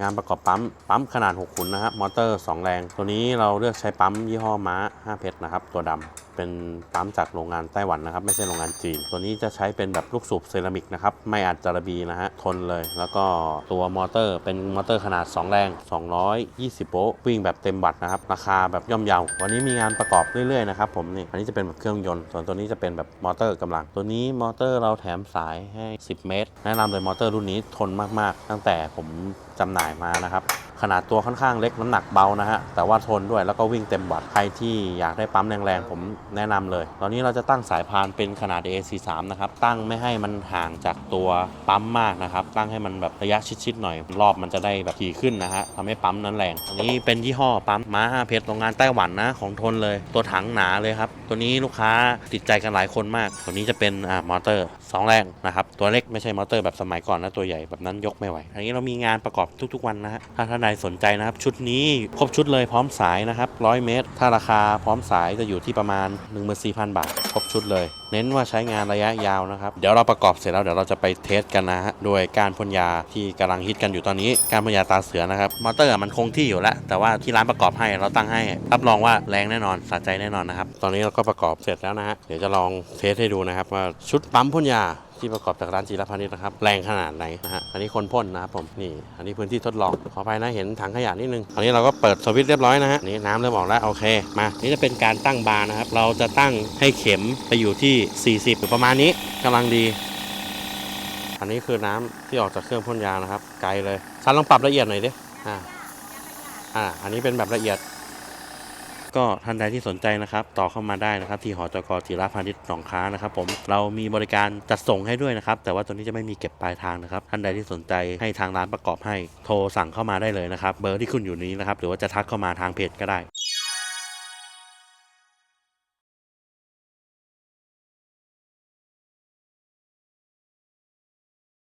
งานประกอบปั๊ม ปั๊มขนาด 6 ขุนนะครับ มอเตอร์ 2 แรง ตัวนี้เราเลือกใช้ปั๊มยี่ห้อม้า 5 เพชรนะครับ ตัวดำ เป็นปั๊มจากโรงงานไต้หวันนะครับ ไม่ใช่โรงงานจีน ตัวนี้จะใช้เป็นแบบลูกสูบเซรามิกนะครับ ไม่อัดจารบีนะฮะ ทนเลย แล้วก็ตัวมอเตอร์เป็นมอเตอร์ขนาด 2 แรง 220 โวลต์วิ่งแบบเต็มวัตต์นะครับ ราคาแบบย่อมเยา วันนี้มีงานประกอบเรื่อยๆนะครับผมนี่ อันนี้จะเป็นแบบเครื่องยนต์ ส่วนตัวนี้จะเป็นแบบมอเตอร์กำลัง ตัวนี้มอเตอร์เราแถมสายให้ 10 เมตร แนะนำเลยมอเตอร์รุ่นนี้ทนมากๆ ตั้งแต่ผมจำหน่ายมานะครับ ขนาดตัวค่อนข้างเล็กน้ำหนักเบานะฮะแต่ว่าทนด้วยแล้วก็วิ่งเต็มวัตใครที่อยากได้ปั๊มแรงๆผมแนะนำเลย ตอนนี้เราจะตั้งสายพานเป็นขนาด AC3 นะครับตั้งไม่ให้มันห่างจากตัวปั๊มมากนะครับตั้งให้มันแบบระยะชิดๆหน่อย รอบมันจะได้แบบถี่ขึ้นนะฮะทำให้ปั๊มนั้นแรงอันนี้เป็นยี่ห้อปั๊มม้า5เพชรโรงงานไต้หวันนะของทนเลย ตัวถังหนาเลยครับตัวนี้ลูกค้าติดใจกันหลายคนมากตัวนี้จะเป็นอ่ามอเตอร์ 2 แรงนะครับตัวเล็กไม่ใช่มอเตอร์แบบสมัยก่อนนะตัวใหญ่แบบนั้นยกไม่ไหวอันนี้เรามีงานประกอบทุกๆวันนะฮะถ้าท่านใดสนใจนะครับ ชุดนี้ครบชุดเลยพร้อมสายนะครับ100เมตร ถ้าราคาพร้อมสายจะอยู่ที่ประมาณ 14,000 บาท ครบชุดเลย เน้นว่าใช้งานระยะยาวนะครับ เดี๋ยวเราประกอบเสร็จแล้วเดี๋ยวเราจะไปเทสกันนะฮะโดยการพ่นยาที่กำลังฮิตกันอยู่ตอนนี้ การพ่นยาตาเสือนะครับ มอเตอร์มันคงที่อยู่แล้ว แต่ว่าที่ร้านประกอบให้เราตั้งให้ รับรองว่าแรงแน่นอนสะใจแน่นอนนะครับ ตอนนี้เราก็ประกอบเสร็จแล้วนะฮะ เดี๋ยวจะลองเทสให้ดูนะครับว่าชุดปั๊มพ่นยาที่ประกอบจากร้านจีรพานิชนะครับแรงขนาดไหนนะฮะอันนี้คนพ่นนะครับผมนี่ อันนี้พื้นที่ทดลองขออภัยนะเห็นถังขยะนิดนึงอันนี้เราก็เปิดสวิตช์เรียบร้อยนะฮะนี่น้ำเริ่มออกแล้วโอเคมานี่จะเป็นการตั้งบาร์นะครับ เราจะตั้งให้เข็มไปอยู่ที่ 40หรือประมาณนี้กำลังดี อันนี้คือน้ำที่ออกจากเครื่องพ่นยานะครับ ไกลเลยซันลองปรับละเอียดหน่อยดิอ่าอ่าอันนี้เป็นแบบละเอียด ก็ท่านใดที่สนใจนะครับ ต่อเข้ามาได้นะครับ ที่หอจกจิรพานิชหนองค้านะครับ ผมเรามีบริการจัดส่งให้ด้วยนะครับ แต่ว่าตัวนี้จะไม่มีเก็บปลายทางนะครับ ท่านใดที่สนใจให้ทางร้านประกอบให้ โทรสั่งเข้ามาได้เลยนะครับ เบอร์ที่คุณอยู่นี้นะครับ หรือว่าจะทักเข้ามาทางเพจก็ได้